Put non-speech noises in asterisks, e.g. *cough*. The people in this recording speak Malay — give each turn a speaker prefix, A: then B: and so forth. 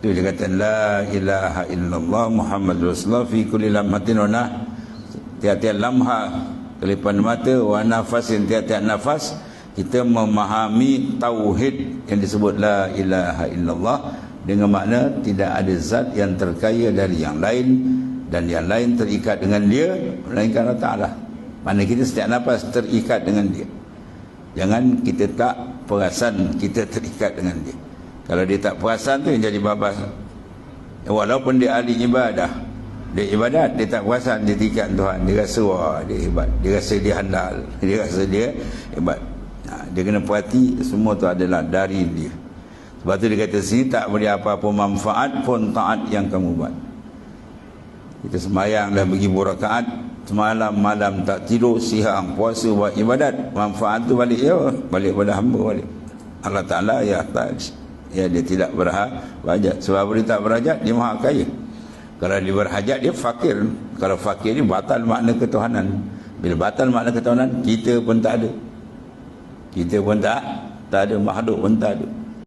A: Tu dia kata la ilaha illallah Muhammad Rasulullah fi kulli lamhatin wa nah. Tiap-tiap lamha kelipan mata wa nafasin tiap-tiap nafas kita memahami tauhid yang disebut la ilaha illallah dengan makna tidak ada zat yang terkaya dari yang lain dan yang lain terikat dengan dia melainkan Allah Taala. Mana kita setiap nafas terikat dengan dia. Jangan kita tak perasan kita terikat dengan dia. Kalau dia tak perasan tu yang jadi babas. Walaupun dia ahli ibadah. Dia ibadat, dia tak perasan dia terikat Tuhan. Dia rasa wah dia hebat. Dia rasa dia handal. *laughs* Dia rasa dia hebat. Ha, dia kena perhati semua tu adalah dari dia. Sebab tu dia kata sini tak boleh apa-apa manfaat pun taat yang kamu buat. Kita sembahyang dah bagi rakaat semalam malam tak tidur siang puasa buat ibadat manfaat tu balik ya balik pada hamba balik Allah Ta'ala ya tak ya dia tidak berhajat. Sebab dia tak berhajat dia maha kaya. Kalau dia berhajat dia fakir. Kalau fakir ni batal makna ketuhanan. Bila batal makna ketuhanan kita pun tak ada. Kita pun tak tak ada makhluk pun tak ada